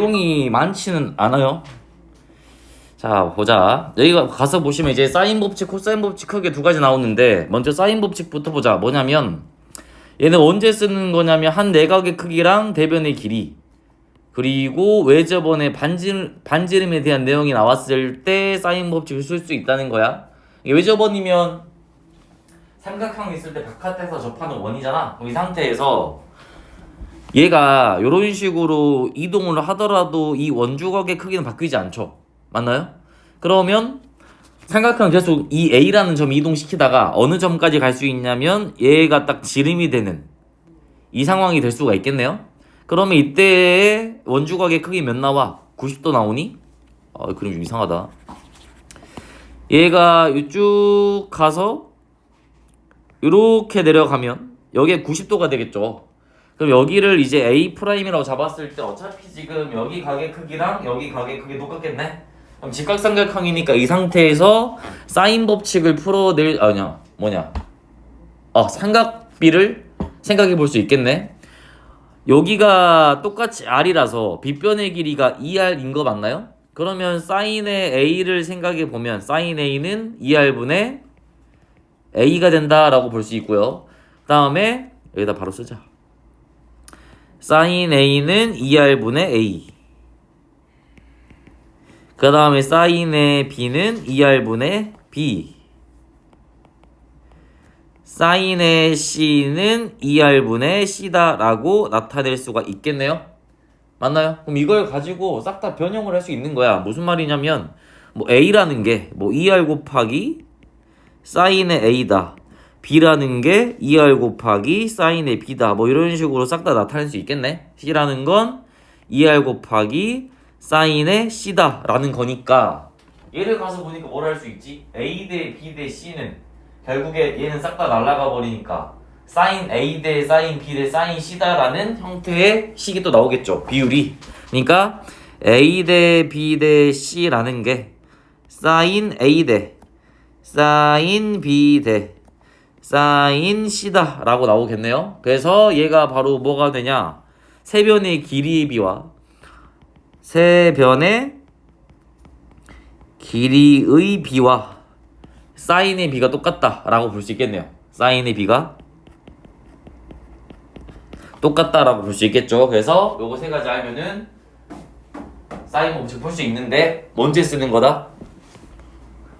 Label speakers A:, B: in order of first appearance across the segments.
A: 내용이 많지는 않아요. 자, 보자. 여기가 가서 보시면 이제 사인 법칙, 코사인 법칙 크게 두 가지 나오는데 먼저 사인 법칙부터 보자. 뭐냐면 얘는 언제 쓰는 거냐면 한 내각의 크기랑 대변의 길이 그리고 외접원의 반지, 반지름에 대한 내용이 나왔을 때 사인 법칙을 쓸 수 있다는 거야. 이게 외접원이면 삼각형이 있을 때 바깥에서 접하는 원이잖아. 그럼 이 상태에서 얘가 이런 식으로 이동을 하더라도 이 원주각의 크기는 바뀌지 않죠. 맞나요? 그러면 삼각형 계속 이 A라는 점 이동시키다가 어느 점까지 갈 수 있냐면 얘가 딱 지름이 되는 이 상황이 될 수가 있겠네요. 그러면 이때 원주각의 크기 몇 나와? 90도 나오니? 아, 그림 좀 이상하다. 얘가 이쭉 가서 이렇게 내려가면 여기에 90도가 되겠죠. 그럼 여기를 이제 A 프라임이라고 잡았을 때 어차피 지금 여기 각의 크기랑 여기 각의 크기 똑같겠네. 그럼 직각삼각형이니까 이 상태에서 사인 법칙을 풀어낼 아니야 뭐냐? 어 삼각비를 생각해 볼 수 있겠네. 여기가 똑같이 R이라서 빗변의 길이가 2R인 거 맞나요? 그러면 사인의 A를 생각해 보면 사인 A는 2R분의 A가 된다라고 볼 수 있고요. 다음에 여기다 바로 쓰자. 사인 A는 2R분의 A. 그 다음에 사인의 B는 2R분의 B. 사인의 C는 2R분의 C다 라고 나타낼 수가 있겠네요. 맞나요? 그럼 이걸 가지고 싹 다 변형을 할 수 있는 거야. 무슨 말이냐면 뭐 A라는 게 뭐 2R 곱하기 사인의 A다. B라는 게 2R 곱하기 사인의 B다. 뭐 이런 식으로 싹 다 나타낼 수 있겠네. C라는 건 2R 곱하기 사인의 C다. 라는 거니까 얘를 가서 보니까 뭘 할 수 있지? A 대 B 대 C는 결국에 얘는 싹 다 날아가 버리니까 사인 A 대 사인 B 대 사인 C다 라는 형태의 식이 또 나오겠죠. 비율이. 그러니까 A 대 B 대 C라는 게 사인 A 대 사인 B 대 사인 C다 라고 나오겠네요. 그래서 얘가 바로 뭐가 되냐? 세변의 길이의 비와 세변의 길이의 비와 사인의 비가 똑같다 라고 볼 수 있겠네요. 사인의 비가 똑같다 라고 볼 수 있겠죠. 그래서 요거 세 가지 알면은 사인 법칙 풀수 있는데 언제 쓰는 거다?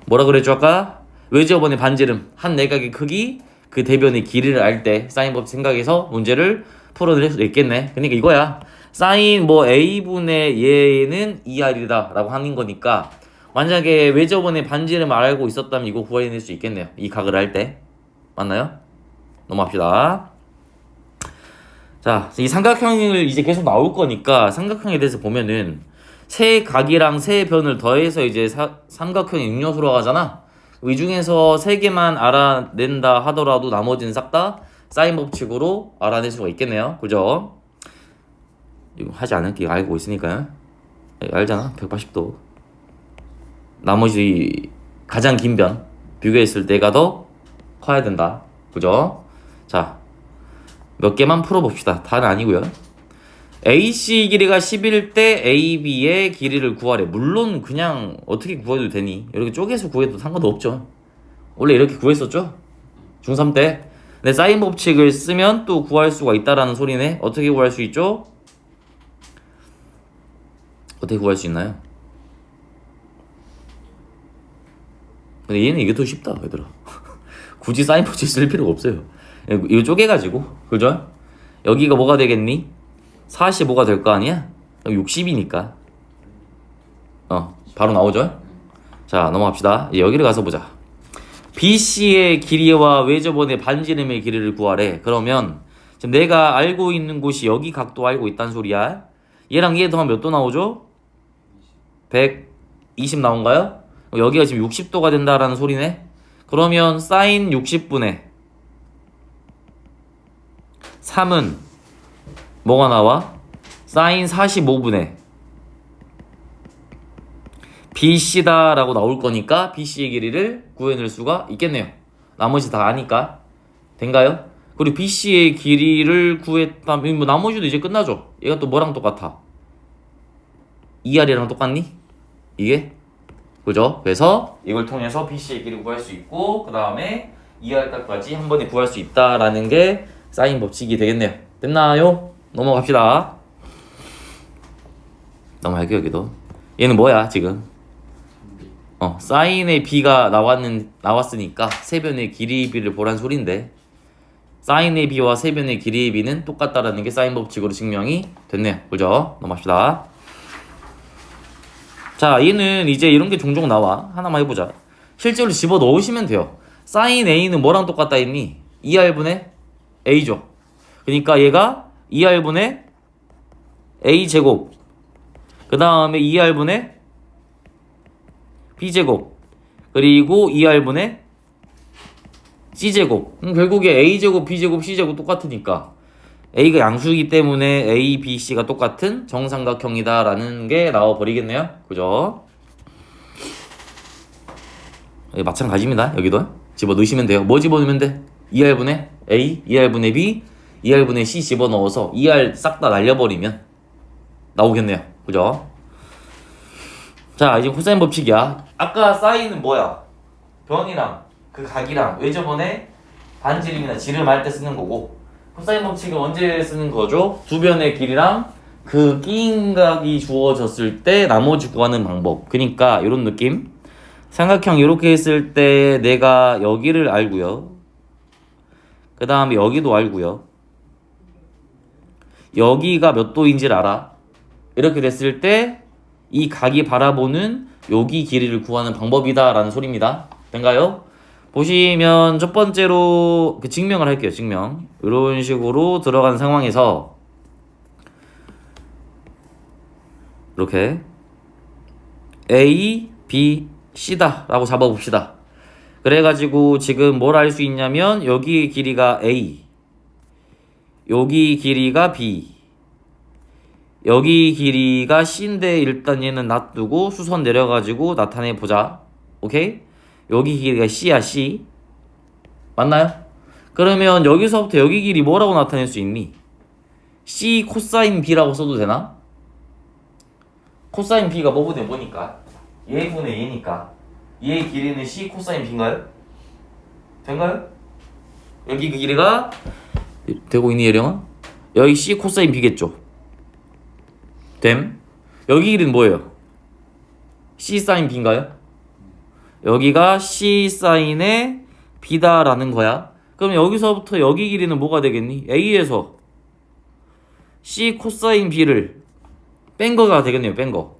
A: 뭐라 그랬죠 아까? 외지어번의 반지름 한 내각의 크기 그 대변의 길이를 알 때 사인 법 생각해서 문제를 풀어낼 수 있겠네. 그러니까 이거야. 사인 뭐 a분의 얘는 2r이다 라고 하는 거니까 만약에 외저번의 반지름을 알고 있었다면 이거 구해낼 수 있겠네요. 이 각을 할 때. 맞나요? 넘어갑시다. 자, 이 삼각형을 이제 계속 나올 거니까 삼각형에 대해서 보면은 세 각이랑 세 변을 더해서 이제 사, 삼각형의 육요수로 하잖아. 이 중에서 세 개만 알아낸다 하더라도 나머지는 싹 다 사인 법칙으로 알아낼 수가 있겠네요. 그죠? 이거 하지 않을게 알고 있으니까요. 알잖아. 180도. 나머지 가장 긴 변 비교했을 때가 더 커야 된다. 그죠? 자, 몇 개만 풀어봅시다. 다는 아니고요. AC 길이가 10일 때 AB의 길이를 구하래. 물론 그냥 어떻게 구해도 되니? 이렇게 쪼개서 구해도 상관도 없죠. 원래 이렇게 구했었죠? 중3 때. 근데 사인 법칙을 쓰면 또 구할 수가 있다라는 소리네. 어떻게 구할 수 있죠? 어떻게 구할 수 있나요? 근데 얘는 이게 더 쉽다, 얘들아. 굳이 사인 법칙 쓸 필요가 없어요. 이거 쪼개가지고, 그죠? 여기가 뭐가 되겠니? 45가 될 거 아니야? 60이니까. 어, 바로 나오죠? 자, 넘어갑시다. 이제 여기를 가서 보자. BC의 길이와 외접원의 반지름의 길이를 구하래. 그러면 지금 내가 알고 있는 곳이 여기 각도 알고 있단 소리야. 얘랑 얘 더하면 몇 도 나오죠? 120 나온가요? 여기가 지금 60도가 된다라는 소리네. 그러면 사인 60분의 3은 뭐가 나와? 사인 45분의 BC다 라고 나올 거니까 BC의 길이를 구해낼 수가 있겠네요. 나머지 다 아니까 된가요? 그리고 BC의 길이를 구했다면 뭐 나머지도 이제 끝나죠. 얘가 또 뭐랑 똑같아? 2R이랑 똑같니? 이게? 그죠? 그래서 이걸 통해서 BC의 길이 구할 수 있고 그 다음에 2R 값까지 한 번에 구할 수 있다라는 게 사인 법칙이 되겠네요. 됐나요? 넘어갑시다. 넘어갈게요 여기도. 얘는 뭐야 지금? 어 사인의 b가 나왔는 나왔으니까 세변의 길이 b를 보란 소린데 사인의 b와 세변의 길이의 b는 똑같다라는 게 사인 법칙으로 증명이 됐네요. 그죠? 넘어갑시다. 자, 얘는 이제 이런 게 종종 나와. 하나만 해보자. 실제로 집어 넣으시면 돼요. 사인 a는 뭐랑 똑같다 했니? 2r분의 a죠. 그러니까 얘가 2r분의 a 제곱. 그 다음에 2r분의 b 제곱. 그리고 2r분의 c 제곱. 음, 결국에 a 제곱, b 제곱, c 제곱 똑같으니까 a가 양수이기 때문에 a, b, c가 똑같은 정삼각형이다 라는 게 나와 버리겠네요. 그죠? 예, 마찬가지입니다. 여기도 집어 넣으시면 돼요. 뭐 집어 넣으면 돼? 2r분의 a, 2r분의 b, 2r분의 c 집어 넣어서 2r 싹 다 날려버리면 나오겠네요. 그죠? 자, 이제 코사인 법칙이야. 아까 사인은 뭐야? 변이랑 그 각이랑 왜 저번에 반지름이나 지름 할 때 쓰는 거고 코사인 법칙은 언제 쓰는 거죠? 두 변의 길이랑 그 끼인 각이 주어졌을 때 나머지 구하는 방법. 그러니까 이런 느낌. 삼각형 이렇게 했을 때 내가 여기를 알고요. 그 다음에 여기도 알고요. 여기가 몇 도인지를 알아. 이렇게 됐을 때 이 각이 바라보는 여기 길이를 구하는 방법이다라는 소리입니다. 된가요? 보시면 첫 번째로 그 증명을 할게요. 증명. 이런 식으로 들어간 상황에서 이렇게 A, B, C다 라고 잡아봅시다. 그래가지고 지금 뭘 알 수 있냐면 여기 길이가 A, 여기 길이가 B, 여기 길이가 C인데 일단 얘는 놔두고 수선 내려가지고 나타내 보자. 오케이? 여기 길이가 C야 C. 맞나요? 그러면 여기서부터 여기 길이 뭐라고 나타낼 수 있니? C 코사인 B라고 써도 되나? 코사인 B가 뭐보다 뭐니까? 얘분의 얘니까 얘의 길이는 C 코사인 B인가요? 된가요? 여기 그 길이가 되고 있니 예령아? 여기 C 코사인 B겠죠? 됨? 여기 길이는 뭐예요? C 사인 B인가요? 여기가 C 사인의 B다라는 거야. 그럼 여기서부터 여기 길이는 뭐가 되겠니? A에서 C 코사인 B를 뺀 거가 되겠네요. 뺀 거.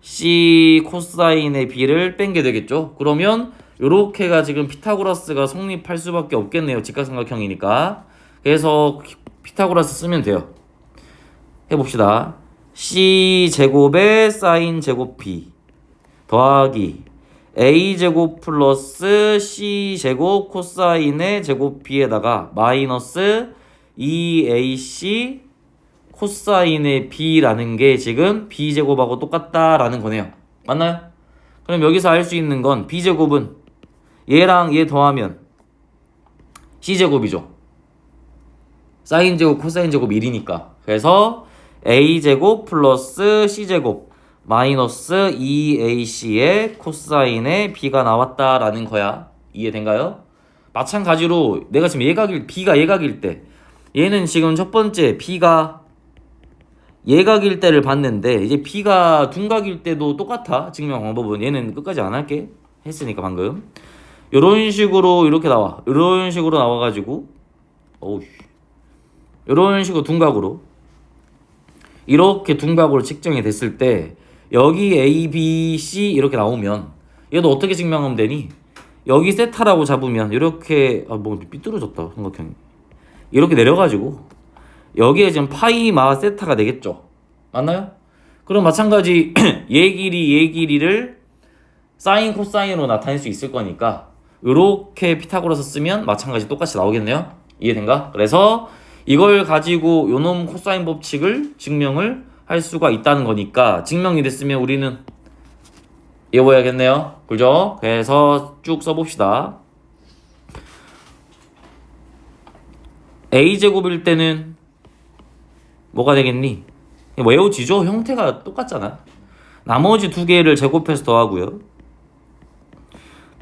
A: C 코사인의 B를 뺀 게 되겠죠. 그러면 요렇게가 지금 피타고라스가 성립할 수밖에 없겠네요. 직각삼각형이니까. 그래서 피타고라스 쓰면 돼요. 해봅시다. C 제곱의 사인 제곱 B 더하기 A 제곱 플러스 C 제곱 코사인의 제곱 B에다가 마이너스 2AC 코사인의 B라는 게 지금 B 제곱하고 똑같다라는 거네요. 맞나요? 그럼 여기서 알 수 있는 건 B 제곱은 얘랑 얘 더하면 C 제곱이죠. 사인 제곱 코사인 제곱 1이니까. 그래서 A 제곱 플러스 C 제곱 마이너스 2AC의 코사인의 B가 나왔다라는 거야. 이해된가요? 마찬가지로 내가 지금 예각일 B가 예각일 때 얘는 지금 첫 번째 B가 예각일 때를 봤는데 이제 B가 둔각일 때도 똑같아. 증명 방법은 얘는 끝까지 안 할게. 했으니까 방금. 요런 식으로 이렇게 나와. 요런 식으로 나와 가지고 어우 요런 식으로 둔각으로 이렇게 둔각으로 측정이 됐을 때 여기 A, B, C 이렇게 나오면 얘도 어떻게 증명하면 되니? 여기 세타라고 잡으면 이렇게 아 뭐 삐뚤어졌다 삼각형이 이렇게 내려가지고 여기에 지금 파이 마 세타가 되겠죠 맞나요? 그럼 마찬가지 얘 길이 얘 길이를 사인 코사인으로 나타낼 수 있을 거니까 이렇게 피타고라스 쓰면 마찬가지 똑같이 나오겠네요 이해된가? 그래서 이걸 가지고 요놈 코사인 법칙을 증명을 할 수가 있다는 거니까 증명이 됐으면 우리는 외워야겠네요. 그죠? 그래서 쭉 써봅시다. a제곱일 때는 뭐가 되겠니? 외워지죠? 형태가 똑같잖아. 나머지 두 개를 제곱해서 더하고요.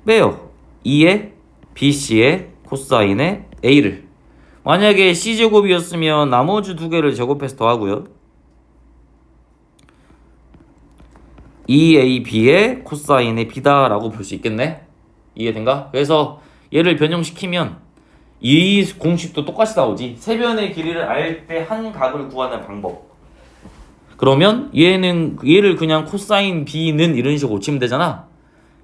A: 빼요. 2의 BC의 코사인의 A를 만약에 C제곱이었으면 나머지 두 개를 제곱해서 더하고요. 2AB의 코사인의 B다라고 볼 수 있겠네. 이해된가? 그래서 얘를 변형시키면 이 공식도 똑같이 나오지. 세변의 길이를 알 때 한 각을 구하는 방법. 그러면 얘는 얘를 그냥 코사인 B는 이런 식으로 고치면 되잖아.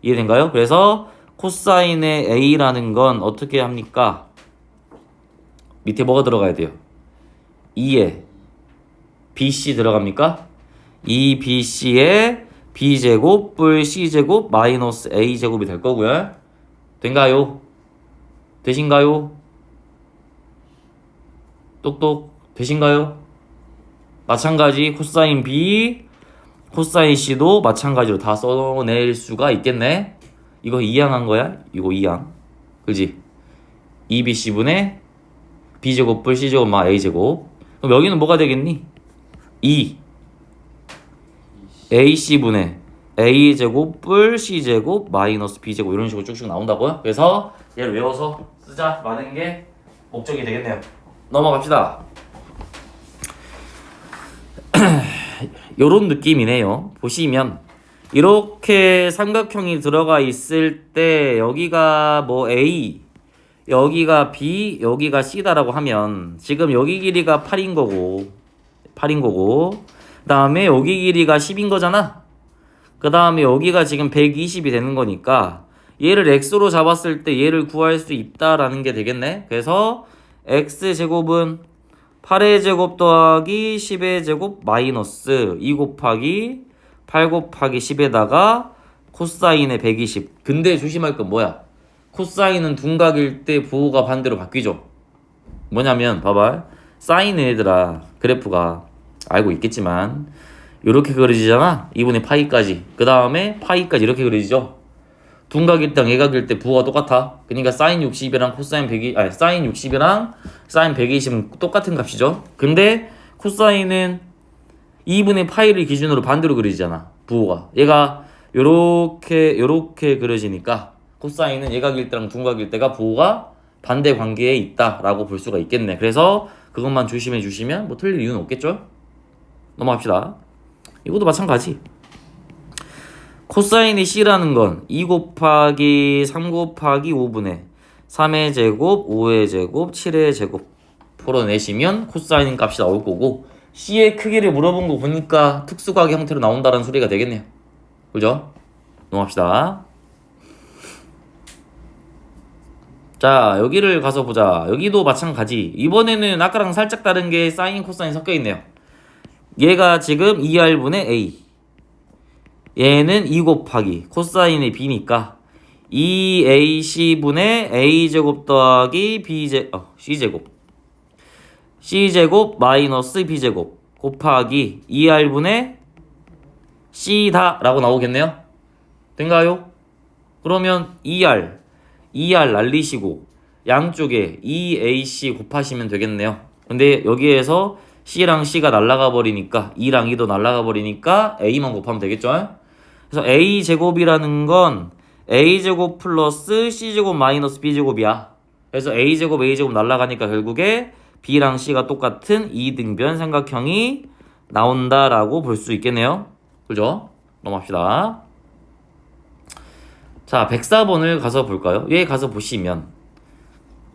A: 이해된가요? 그래서 코사인의 A라는 건 어떻게 합니까? 밑에 뭐가 들어가야 돼요? 2에 BC 들어갑니까? 2BC에 B제곱 뿔 C제곱 마이너스 A제곱이 될 거고요. 된가요? 되신가요? 똑똑 되신가요? 마찬가지 코사인 B, 코사인 C도 마찬가지로 다 써낼 수가 있겠네. 이거 2항 한 거야? 이거 2항. 그지? 2BC분의 B제곱 뿔 C제곱 마 A제곱. 그럼 여기는 뭐가 되겠니? 2 AC분의 A제곱 뿔 C제곱 마이너스 B제곱 이런 식으로 쭉쭉 나온다고요? 그래서 얘를 외워서 쓰자 라는 게 목적이 되겠네요. 넘어갑시다. 요런 느낌이네요. 보시면 이렇게 삼각형이 들어가 있을 때 여기가 뭐 A 여기가 B 여기가 C다라고 하면 지금 여기 길이가 8인 거고 8인 거고 그다음에 여기 길이가 10인 거잖아. 그다음에 여기가 지금 120이 되는 거니까 얘를 x로 잡았을 때 얘를 구할 수 있다라는 게 되겠네. 그래서 x 제곱은 8의 제곱 더하기 10의 제곱 마이너스 2 곱하기 8 곱하기 10에다가 코사인의 120. 근데 조심할 건 뭐야? 코사인은 둔각일 때 부호가 반대로 바뀌죠. 뭐냐면 봐봐. 사인의 얘들아 그래프가 알고 있겠지만 이렇게 그려지잖아. 2분의 파이까지. 그 다음에 파이까지 이렇게 그려지죠. 둔각일 때 예각일 때 부호가 똑같아. 그러니까 사인 60이랑 코사인 120 아니 사인 60이랑 사인 120은 똑같은 값이죠. 근데 코사인은 2분의 파이를 기준으로 반대로 그려지잖아. 부호가. 얘가 요렇게 요렇게 그려지니까 코사인은 예각일 때랑 둔각일 때가 부호가 반대 관계에 있다라고 볼 수가 있겠네. 그래서 그것만 조심해 주시면 뭐 틀릴 이유는 없겠죠? 넘어갑시다. 이것도 마찬가지. 코사인이 C라는 건 2 곱하기 3 곱하기 5분의 3의 제곱, 5의 제곱, 7의 제곱 풀어내시면 코사인 값이 나올 거고 C의 크기를 물어본 거 보니까 특수각의 형태로 나온다는 소리가 되겠네요. 그죠? 넘어갑시다. 자 여기를 가서 보자. 여기도 마찬가지. 이번에는 아까랑 살짝 다른 게 사인, 코사인 섞여 있네요. 얘가 지금 2R분의 A. 얘는 2 곱하기 코사인의 B니까 2AC분의 A제곱 더하기 B제, 어, C제곱. C제곱 마이너스 B제곱 곱하기 2R분의 C다 라고 나오겠네요. 된가요? 그러면 2R, 2R 날리시고 양쪽에 2AC 곱하시면 되겠네요. 근데 여기에서 C랑 C가 날라가 버리니까 2랑 2도 날라가 버리니까 A만 곱하면 되겠죠? 그래서 A 제곱이라는 건 A 제곱 플러스 C 제곱 마이너스 B 제곱이야. 그래서 A 제곱 A 제곱 날라가니까 결국에 B랑 C가 똑같은 2등변 삼각형이 나온다라고 볼 수 있겠네요. 그죠? 넘어갑시다. 자, 104번을 가서 볼까요? 얘 가서 보시면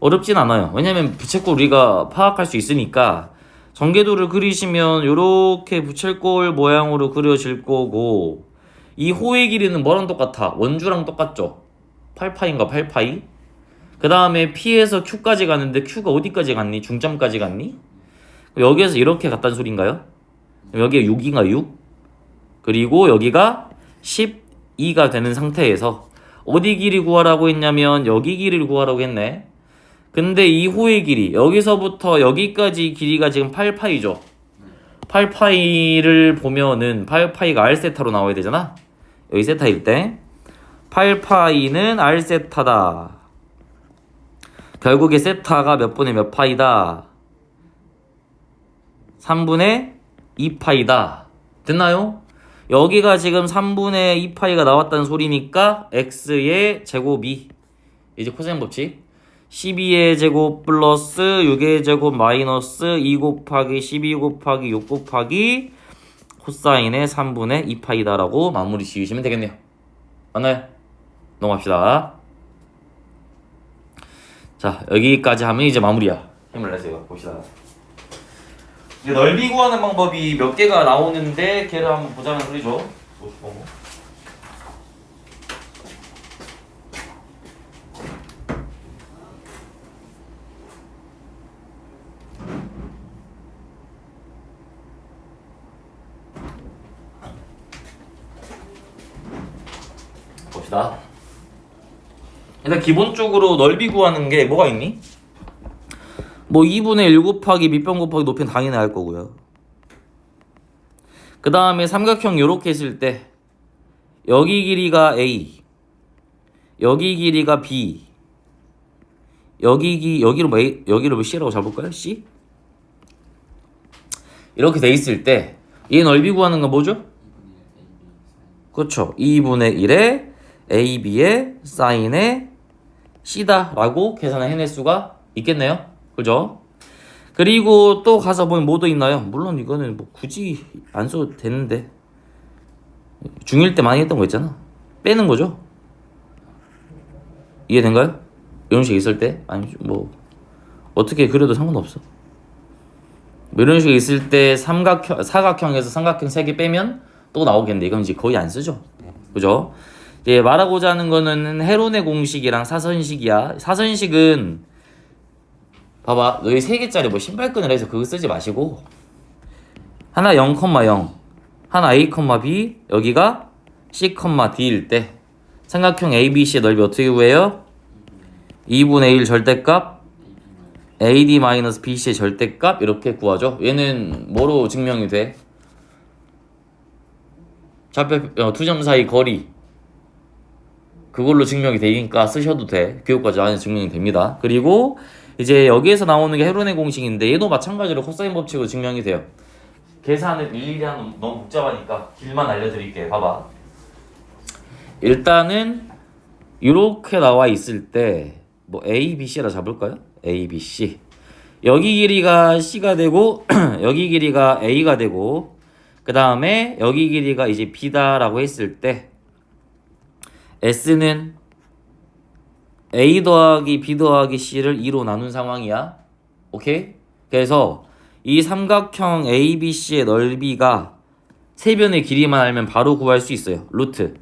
A: 어렵진 않아요. 왜냐면 부채꼴 우리가 파악할 수 있으니까 전개도를 그리시면 이렇게 부채꼴 모양으로 그려질 거고 이 호의 길이는 뭐랑 똑같아? 원주랑 똑같죠? 8파인가 8파이? 그 다음에 P에서 Q까지 가는데 Q가 어디까지 갔니? 중점까지 갔니? 여기에서 이렇게 갔다는 소린가요? 여기가 6인가 6? 그리고 여기가 12가 되는 상태에서 어디 길이 구하라고 했냐면 여기 길이를 구하라고 했네. 근데 이 호의 길이 여기서부터 여기까지 길이가 지금 8파이죠. 8파이를 보면은 8파이가 R세타로 나와야 되잖아. 여기 세타일 때 8파이는 R세타다. 결국에 세타가 몇 분의 몇 파이다? 3분의 2파이다. 됐나요? 여기가 지금 3분의 2파이가 나왔다는 소리니까 x의 제곱이 이제 코사인 법칙 12의 제곱 플러스 6의 제곱 마이너스 2 곱하기 12 곱하기 6 곱하기 코사인의 3분의 2파이다라고 마무리 지으시면 되겠네요. 맞나요? 넘어갑시다. 자 여기까지 하면 이제 마무리야. 힘을 내세요. 봅시다. 이제 넓이 구하는 방법이 몇 개가 나오는데 걔를 한번 보자는 소리죠. 뭐, 봅시다. 일단 기본적으로 넓이 구하는 게 뭐가 있니? 뭐 2분의 1 곱하기 밑변 곱하기 높이는 당연히 알 거고요. 그 다음에 삼각형 요렇게 했을 때 여기 길이가 A 여기 길이가 B 여기 기 여기를 뭐 A 여기를 뭐 C라고 잡을까요? C? 이렇게 돼 있을 때 얘 넓이 구하는 건 뭐죠? 그렇죠. 2분의 1에 AB의 사인의 C다라고 계산을 해낼 수가 있겠네요. 그죠? 그리고 또 가서 보면 뭐도 있나요? 물론 이거는 뭐 굳이 안 써도 되는데 중1 때 많이 했던 거 있잖아. 빼는 거죠. 이해된가요? 이런 식 있을 때 아니 뭐 어떻게 그려도 상관없어. 뭐 이런 식 있을 때 삼각형 사각형에서 삼각형 3개 빼면 또 나오겠는데 이건 이제 거의 안 쓰죠. 그죠? 이제 말하고자 하는 거는 헤론의 공식이랑 사선식이야. 사선식은 봐봐 너희 세 개짜리 뭐 신발끈을 해서 그거 쓰지 마시고. 하나 0,0 하나 a, b 여기가 c, d일 때. 삼각형 ABC의 넓이 어떻게 구해요? 2분의 1 절대값 AD-BC의 절대값 이렇게 구하죠. 얘는 뭐로 증명이 돼? 좌표 어, 두점 사이 거리. 그걸로 증명이 되니까 쓰셔도 돼. 교육과정 안에 증명이 됩니다. 그리고 이제 여기에서 나오는 게 헤론의 공식인데 얘도 마찬가지로 코사인 법칙으로 증명이 돼요. 계산을 일일이 하면 너무 복잡하니까 길만 알려드릴게요. 봐봐. 일단은 이렇게 나와 있을 때 뭐 A, B, C라 잡을까요? A, B, C. 여기 길이가 C가 되고 여기 길이가 A가 되고 그 다음에 여기 길이가 이제 B다라고 했을 때 S는 A 더하기 B 더하기 C를 2로 나눈 상황이야. 오케이? 그래서 이 삼각형 ABC의 넓이가 세 변의 길이만 알면 바로 구할 수 있어요. 루트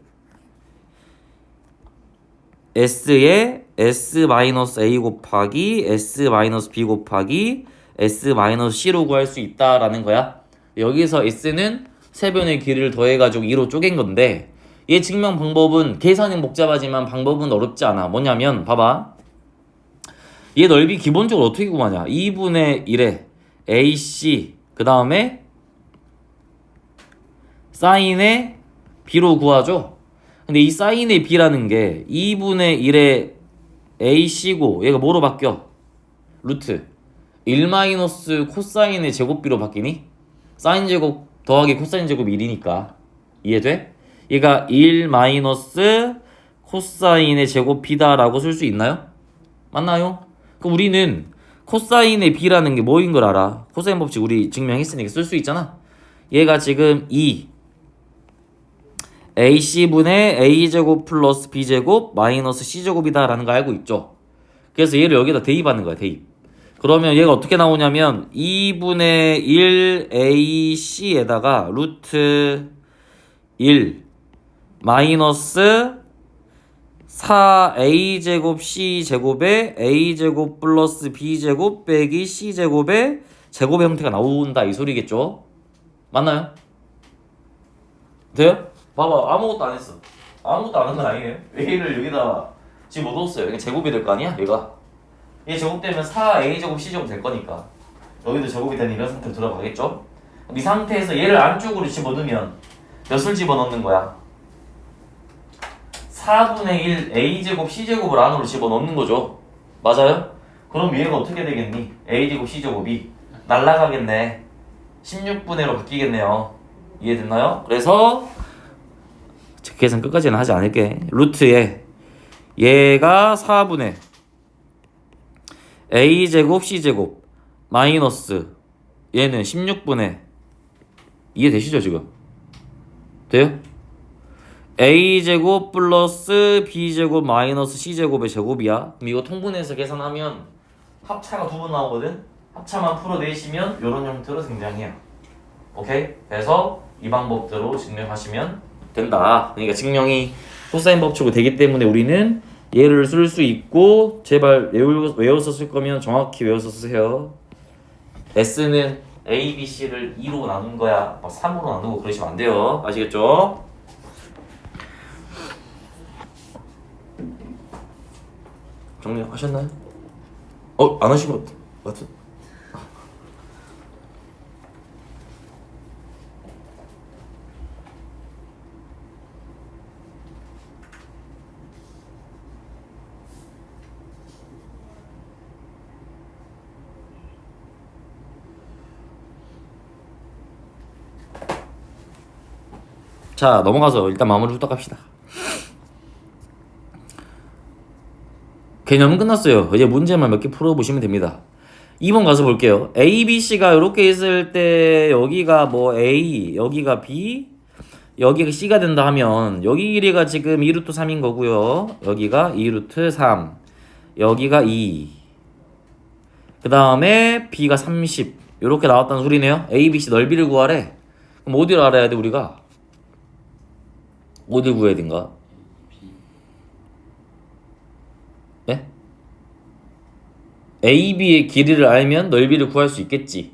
A: S의 S-A 곱하기 S-B 곱하기 S-C로 구할 수 있다라는 거야. 여기서 S는 세 변의 길이를 더해가지고 2로 쪼갠 건데 얘 증명 방법은 계산은 복잡하지만 방법은 어렵지 않아. 뭐냐면 봐봐. 얘 넓이 기본적으로 어떻게 구하냐? 2분의 1에 AC 그 다음에 사인의 B로 구하죠. 근데 이 사인의 B라는 게 2분의 1에 AC고 얘가 뭐로 바뀌어? 루트 1 마이너스 코사인의 제곱비로 바뀌니? 사인 제곱 더하기 코사인 제곱 1이니까 이해돼? 얘가 1 마이너스 코사인의 제곱 B다라고 쓸 수 있나요? 맞나요? 그럼 우리는 코사인의 B라는 게 뭐인 걸 알아. 코사인 법칙 우리 증명했으니까 쓸 수 있잖아. 얘가 지금 2 AC분의 A제곱 플러스 B제곱 마이너스 C제곱이다 라는 거 알고 있죠? 그래서 얘를 여기다 대입하는 거야, 대입. 그러면 얘가 어떻게 나오냐면 2분의 1 AC에다가 루트 1 마이너스 4a제곱 c제곱에 a제곱 플러스 b제곱 빼기 c제곱의 제곱의 형태가 나온다 이 소리겠죠? 맞나요? 돼요? 봐봐 아무것도 안 했어 아무것도 안 한 건 아니에요 a를 여기다 집어넣었어요 그냥 제곱이 될 거 아니야 얘가 얘 제곱되면 4a제곱 c제곱 될 거니까 여기도 제곱이 되는 이런 상태로 들어가겠죠? 이 상태에서 얘를 안쪽으로 집어넣으면 몇을 집어넣는 거야? 4분의 1 a제곱 c제곱을 안으로 집어넣는 거죠. 맞아요? 그럼 얘가 어떻게 되겠니? a제곱 c제곱이 날라가겠네. 16분의 1로 바뀌겠네요. 이해됐나요? 그래서 계산 끝까지는 하지 않을게. 루트에 얘가 4분의 a제곱 c제곱 마이너스 얘는 16분의 이해되시죠 지금? 돼요? A제곱 플러스 b제곱 마이너스 c제곱의 제곱이야 그럼 이거 통분해서 계산하면 합차가 두 번 나오거든? 합차만 풀어내시면 이런 형태로 등장해요 오케이? 그래서 이 방법대로 증명하시면 된다 그러니까 증명이 코사인 법칙으로 되기 때문에 우리는 얘를 쓸 수 있고 제발 외워서 쓸 거면 정확히 외워서 쓰세요 S는 A, B, C를 2로 나눈 거야 막 3으로 나누고 그러시면 안 돼요 아시겠죠? 정리하셨나요? 어? 안 하신 것 같은 자 넘어가서 일단 마무리 후딱 합시다 개념은 끝났어요. 이제 문제만 몇 개 풀어보시면 됩니다. 2번 가서 볼게요. A, B, C가 이렇게 있을 때 여기가 뭐 A 여기가 B 여기가 C가 된다 하면 여기 길이가 지금 2루트 3인 거고요. 여기가 2루트 3 여기가 2 그 다음에 B가 30 이렇게 나왔다는 소리네요. A, B, C 넓이를 구하래. 그럼 어디를 알아야 돼 우리가? 어디 구해야 된가? AB의 길이를 알면 넓이를 구할 수 있겠지.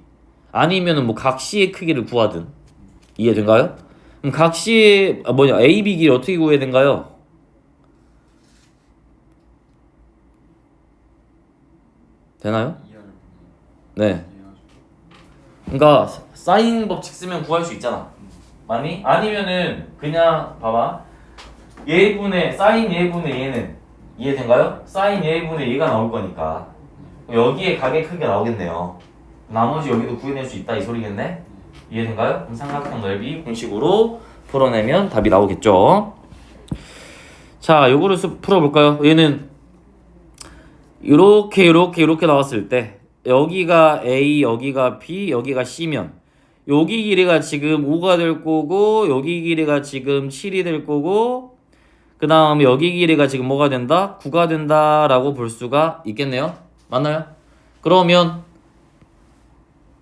A: 아니면은 뭐 각시의 크기를 구하든. 이해된가요? 그럼 각시의 아 뭐냐 AB 길이 어떻게 구해야 된가요? 되나요? 네. 그러니까 사인 법칙 쓰면 구할 수 있잖아. 아니 아니면은 그냥 봐봐. 얘분의 사인 얘분의 얘는 이해된가요? 사인 얘분의 얘가 나올 거니까 여기에 각의 크기가 나오겠네요. 나머지 여기도 구해낼 수 있다 이 소리겠네. 이해된가요? 그럼 삼각형 넓이 공식으로 풀어내면 답이 나오겠죠. 자, 요거를 수- 풀어볼까요? 얘는 이렇게 이렇게 이렇게 나왔을 때 여기가 A, 여기가 B, 여기가 C면 여기 길이가 지금 5가 될 거고 여기 길이가 지금 7이 될 거고 그 다음에 여기 길이가 지금 뭐가 된다? 9가 된다라고 볼 수가 있겠네요. 맞나요? 그러면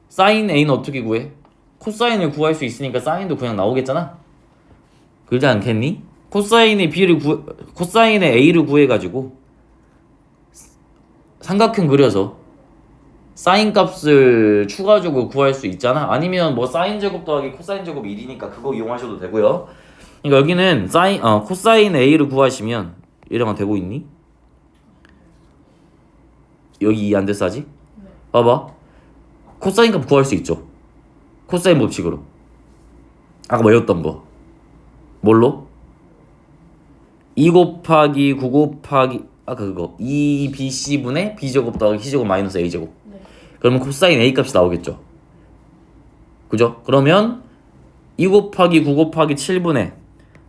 A: 사인 A는 어떻게 구해? 코사인을 구할 수 있으니까 사인도 그냥 나오겠잖아. 그러지 않겠니? 코사인의 B를 구 코사인의 A를 구해가지고 삼각형 그려서 사인 값을 추가적으로 구할 수 있잖아. 아니면 뭐 사인 제곱 더하기 코사인 제곱 1이니까 그거 이용하셔도 되고요. 그러니까 여기는 사인 어 코사인 A를 구하시면 이러면 되고 있니? 여기 안 됐어 아직? 봐봐. 코사인 값 구할 수 있죠. 코사인 법칙으로. 아까 외웠던 거. 뭘로? 2 곱하기 9 곱하기 아까 그거 2bc분의 b제곱 더하기 c제곱 마이너스 a제곱
B: 네.
A: 그러면 코사인 a 값이 나오겠죠 그죠? 그러면 2 곱하기 9 곱하기 7분의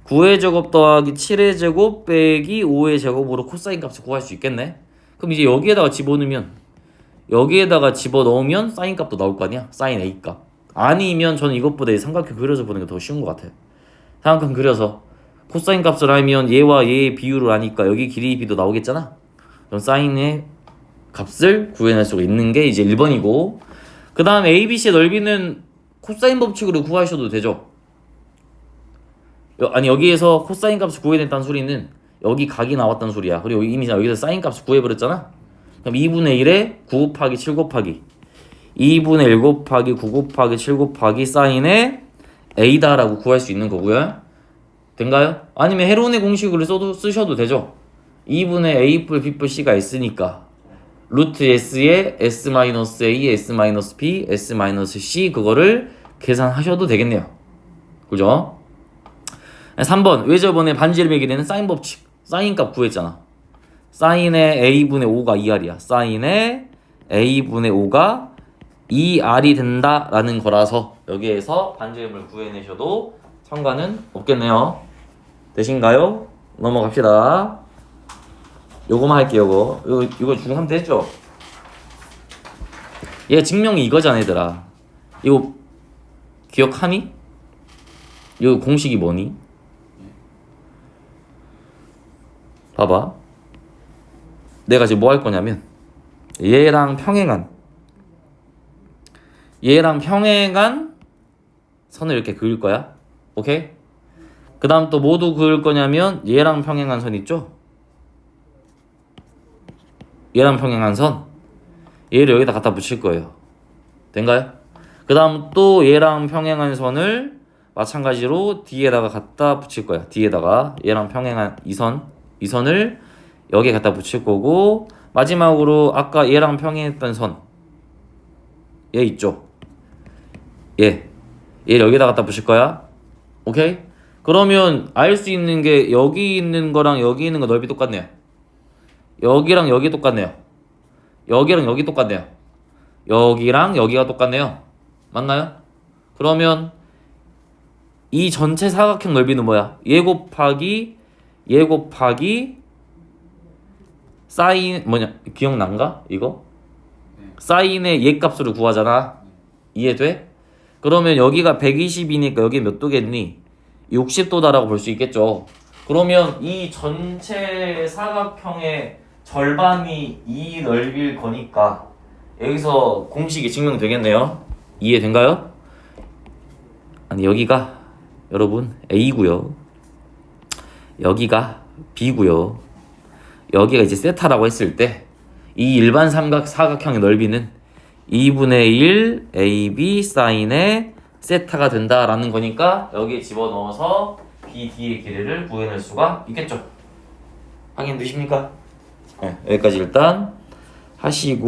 A: 9의 제곱 더하기 7의 제곱 빼기 5의 제곱으로 코사인 값을 구할 수 있겠네 그럼 이제 여기에다가 집어넣으면 여기에다가 집어넣으면 사인 값도 나올 거 아니야 사인 a 값 아니면 저는 이것보다 이 삼각형 그려서 보는 게 더 쉬운 것 같아요 삼각형 그려서 코사인 값을 알면 얘와 얘의 비율을 아니까 여기 길이 비도 나오겠잖아. 그럼 사인의 값을 구해낼 수가 있는 게 이제 1번이고 그 다음 ABC의 넓이는 코사인 법칙으로 구하셔도 되죠. 여- 아니 여기에서 코사인 값을 구해냈다는 소리는 여기 각이 나왔다는 소리야. 그리고 이미 여기서 사인 값을 구해버렸잖아. 그럼 2분의 1에 9 곱하기 7 곱하기 2분의 1 곱하기 9 곱하기 7 곱하기 사인의 A다라고 구할 수 있는 거고요. 된가요? 아니면 헤론의 공식으로 써도 쓰셔도 되죠. 2분의 a 뿔 b 뿔 c가 있으니까 루트 s에 s 마이너스 a, s 마이너스 b, s 마이너스 c 그거를 계산하셔도 되겠네요. 그죠? 3번 왜 저번에 반지름의 길이는 사인 법칙 사인 값 구했잖아. 사인의 a분의 5가 2r이야. 사인의 a분의 5가 2r이 된다라는 거라서 여기에서 반지름을 구해내셔도 상관은 없겠네요. 되신가요? 넘어갑시다. 요거만 할게요, 요거. 이거, 이거 중3 됐죠? 얘 증명이 이거잖아, 얘들아. 이거 기억하니? 이거 공식이 뭐니? 봐봐. 내가 지금 뭐 할 거냐면 얘랑 평행한 얘랑 평행한 선을 이렇게 그을 거야. 오케이? 그 다음 또 모두 그을 거냐면 얘랑 평행한 선 있죠? 얘랑 평행한 선 얘를 여기다 갖다 붙일 거예요. 된가요? 그 다음 또 얘랑 평행한 선을 마찬가지로 뒤에다가 갖다 붙일 거야. 뒤에다가 얘랑 평행한 이 선, 이 선을 여기에 갖다 붙일 거고 마지막으로 아까 얘랑 평행했던 선, 얘 있죠? 얘, 얘 여기다 갖다 붙일 거야. 오케이? 그러면 알 수 있는 게 여기 있는 거랑 여기 있는 거 넓이 똑같네요. 여기랑 여기 똑같네요. 여기랑 여기 똑같네요. 여기랑 여기가 똑같네요. 맞나요? 그러면 이 전체 사각형 넓이는 뭐야? 얘 곱하기 얘 곱하기 사인 뭐냐 기억난가 이거? 사인의 얘 값으로 구하잖아. 이해돼? 그러면 여기가 120이니까 여기 몇 도겠니? 60도다라고 볼 수 있겠죠. 그러면 이 전체 사각형의 절반이 이 넓이일 거니까 여기서 공식이 증명되겠네요. 이해된가요? 아니 여기가 여러분 A고요. 여기가 B고요. 여기가 이제 세타라고 했을 때 이 일반 삼각 사각형의 넓이는 2분의 1 AB 사인의 세타가 된다라는 거니까 여기에 집어넣어서 BD의 길이를 구해낼 수가 있겠죠. 확인 되십니까? 네, 여기까지 일단 하시고